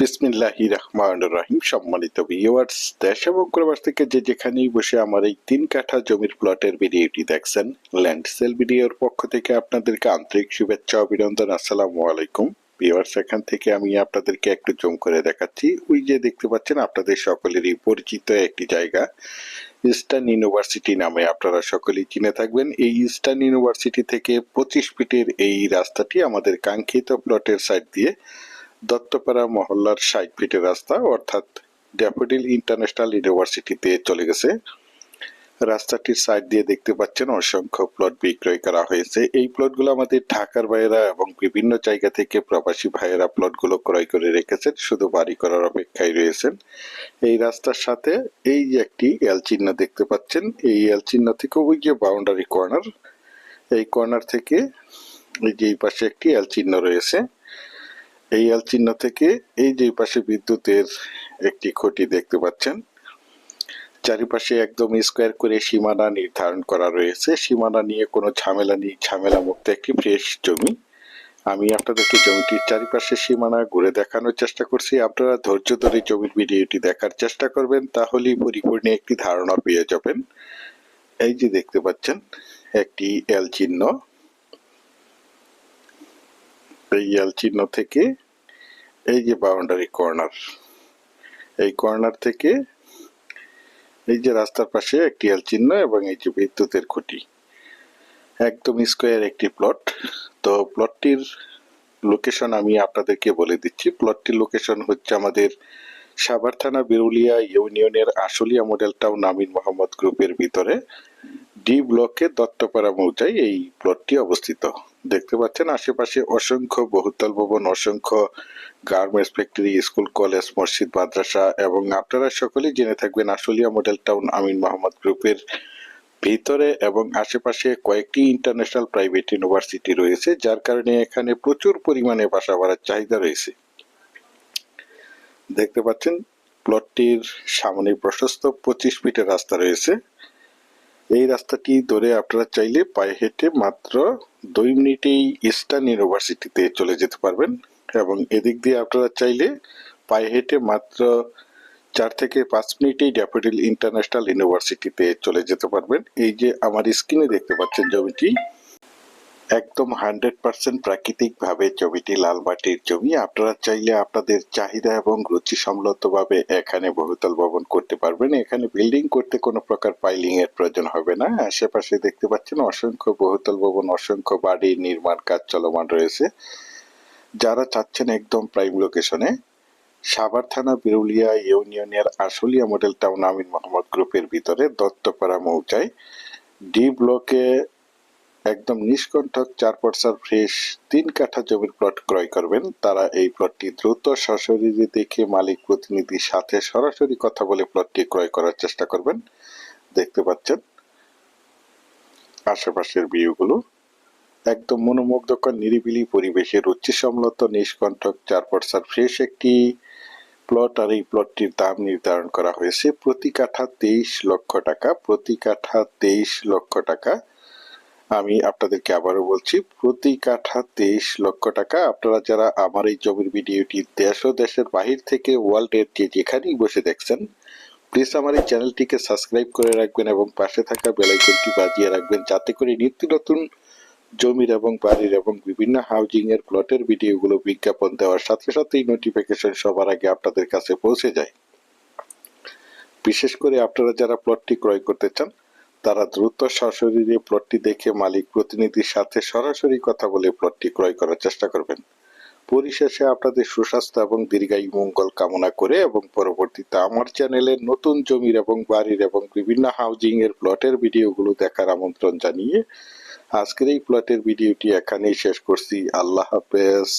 বিসমিল্লাহি রহমান রহিম। সম্মানিত ভিউয়ার্স দেশ এবং থেকে যে যেখানেই বসে আমার এই তিন কাঠা জমির প্লটের ভিডিওটি দেখছেন ল্যান্ড সেল ভিডিওর পক্ষ থেকে আপনাদেরকে আন্তরিক শুভেচ্ছা, অভিনন্দন, আসসালামু আলাইকুম। ভিউয়ার্স এখান থেকে আমি আপনাদেরকে একটু জুম করে দেখাচ্ছি। ওই যে দেখতে পাচ্ছেন, আপনাদের সকলেরই পরিচিত একটি জায়গা ইস্টার্ন ইউনিভার্সিটি নামে। আপনারা সকলেই চিনে থাকবেন, এই ইস্টার্ন ইউনিভার্সিটি থেকে পঁচিশ ফিটের এই রাস্তাটি আমাদের কাঙ্ক্ষিত প্লটের সাইড দিয়ে দত্তপাড়া মহল্লার ষাট ফিটের রাস্তা, অর্থাৎ ড্যাফোডিল ইন্টারন্যাশনাল ইউনিভার্সিটিতে চলে গেছে। রাস্তাটির সাইড দিয়ে দেখতে পাচ্ছেন অসংখ্য প্লট বিক্রয় করা হয়েছে। এই প্লটগুলো আমাদের ঢাকার ভাইয়েরা এবং বিভিন্ন জায়গা থেকে প্রবাসী ভাইয়েরা প্লটগুলো ক্রয় করে রেখেছেন, শুধু বাড়ি করার অপেক্ষায় রয়েছেন। এই রাস্তার সাথে এই একটি এল চিহ্ন দেখতে পাচ্ছেন, এই এল চিহ্ন থেকে ওই যে বাউন্ডারি কর্নার, এই কর্নার থেকে এই যে এই পাশে একটি এল চিহ্ন রয়েছে। এই এল চিহ্ন থেকে এই যে পাশে বিদ্যুতের একটি খুঁটি দেখতে পাচ্ছেন, চারিপাশে একদম স্কোয়ার করে সীমানা নির্ধারণ করা রয়েছে। সীমানা নিয়ে কোনো ঝামেলা নেই ঝামেলা মুক্ত একটি ফ্রেশ জমি। আমি আপনাদেরকে জমিটির চারিপাশে সীমানা ঘুরে দেখানোর চেষ্টা করছি। আপনারা ধৈর্য ধরে জমির ভিডিওটি দেখার চেষ্টা করবেন, তাহলেই পরিপূর্ণ একটি ধারণা পেয়ে যাবেন। এই যে দেখতে পাচ্ছেন, একটি এল চিহ্ন। এই এল চিহ্ন থেকে এই যে বাউন্ডারি কর্নার এই কর্নার থেকে এই যে রাস্তার পাশে একটি এল চিহ্ন এবং এই যে বিদ্যুতের খুঁটি, একদম স্কোয়ার একটি প্লট তো প্লটটির লোকেশন আমি আপনাদেরকে বলে দিচ্ছি। প্লটটির লোকেশন হচ্ছে আমাদের সাভার থানা, বিরুলিয়া ইউনিয়নের আশুলিয়া মডেল টাউন আমিন মোহাম্মদ গ্রুপের ভিতরে। ডি ব্লকে দত্তপাড়া মৌজায় এই প্লটটি অবস্থিত। দেখতে পাচ্ছেন আশেপাশে অসংখ্য বহুতল ভবন, অসংখ্য গার্মেন্টস ফ্যাক্টরি, স্কুল, কলেজ, মসজিদ, মাদ্রাসা এবং আপনারা সকলেই জেনে থাকবেন আশুলিয়া মডেল টাউন আমিন মোহাম্মদ গ্রুপের ভিতরে এবং আশেপাশে কয়েকটি ইন্টারন্যাশনাল প্রাইভেট ইউনিভার্সিটি রয়েছে, যার কারণে এখানে প্রচুর পরিমাণে বাসা বাড়ার চাহিদা রয়েছে। দেখতে পাচ্ছেন, প্লটটির সামনে প্রশস্ত পঁচিশ ফিটের রাস্তা রয়েছে। এই রাস্তাটি ধরে আপনারা চাইলে পায়ে হেঁটে মাত্র দুই মিনিটেই ইস্টার্ন ইউনিভার্সিটিতে চলে যেতে পারবেন এবং এদিক দিয়ে আপনারা চাইলে পায়ে হেঁটে মাত্র চার থেকে পাঁচ মিনিটেই ড্যাফোডিল ইন্টারন্যাশনাল ইউনিভার্সিটিতে চলে যেতে পারবেন। এই যে আমার স্ক্রিনে দেখতে পাচ্ছেন জমিটি একদম হান্ড্রেড পার্সেন্ট প্রাকৃতিক ভাবে জমিটি লাল মাটির জমি। আপনারা চাইলে আপনাদের চাহিদা এবং রুচি সম্মতভাবে এখানে বহুতল ভবন করতে পারবেন। এখানে বিল্ডিং করতে কোনো প্রকার পাইলিং এর প্রয়োজন হবে না। আশেপাশে দেখতে পাচ্ছেন অসংখ্য বহুতল ভবন, অসংখ্য বাড়ির নির্মাণ কাজ চলমান রয়েছে। যারা চাচ্ছেন একদম প্রাইম লোকেশনে, সাভার থানা, বিরুলিয়া ইউনিয়নের আশুলিয়া মডেল টাউন, আমিন মোহাম্মদ গ্রুপের ভিতরে দত্তপাড়া মৌজায় ডি ব্লকে একদম নিষ্কণ্ঠক চার পর্সার ফ্রেশ তিন কাঠা জমির প্লট ক্রয় করবেন। তারা এই প্লটটি দ্রুত সশরীরে দেখে মালিক প্রতিনিধির সাথে সরাসরি কথা বলে প্লটটি ক্রয় করার চেষ্টা করবেন। দেখতে পাচ্ছেন, আশেপাশের ভিউগুলো একদম মনোমুগ্ধকর, নিরিবিলি পরিবেশে রুচি সম্মত নিষ্কণ্ঠক চার পর্সার ফ্রেশ একটি প্লট আর এই প্লটটির দাম নির্ধারণ করা হয়েছে প্রতি কাঠা তেইশ লক্ষ টাকা, প্রতি কাঠা তেইশ লক্ষ টাকা। আমি আপনাদেরকে আবারও বলছি, প্রতি কাঠা তেইশ লক্ষ টাকা। আপনারা যারা আমার এই জমির ভিডিওটি দেশ ও দেশের বাহির থেকে ওয়ার্ল্ডের যে যেখানেই বসে দেখছেন প্লিজ আমার এই চ্যানেলটিকে সাবস্ক্রাইব করে রাখবেন এবং পাশে থাকা বেলাইকনটি বাজিয়ে রাখবেন, যাতে করে নিত্য নতুন জমির এবং বাড়ির এবং বিভিন্ন হাউজিং এর প্লটের ভিডিওগুলো বিজ্ঞাপন দেওয়ার সাথে সাথেই নোটিফিকেশন সবার আগে আপনাদের কাছে পৌঁছে যায়। বিশেষ করে আপনারা যারা প্লটটি ক্রয় করতে চান তারা দ্রুত সশরীরে প্লটটি দেখে মালিক প্রতিনিধির সাথে সরাসরি কথা বলে প্লটটি ক্রয় করার চেষ্টা করবেন। পরিশেষে আপনাদের সুস্বাস্থ্য এবং দীর্ঘায়ু মঙ্গল কামনা করে এবং পরবর্তীতে আমার চ্যানেলে নতুন জমির এবং বাড়ির এবং বিভিন্ন হাউজিং এর প্লটের ভিডিওগুলো দেখার আমন্ত্রণ জানিয়ে আজকের এই প্লটের ভিডিওটি এখানেই শেষ করছি। আল্লাহ হাফেজ।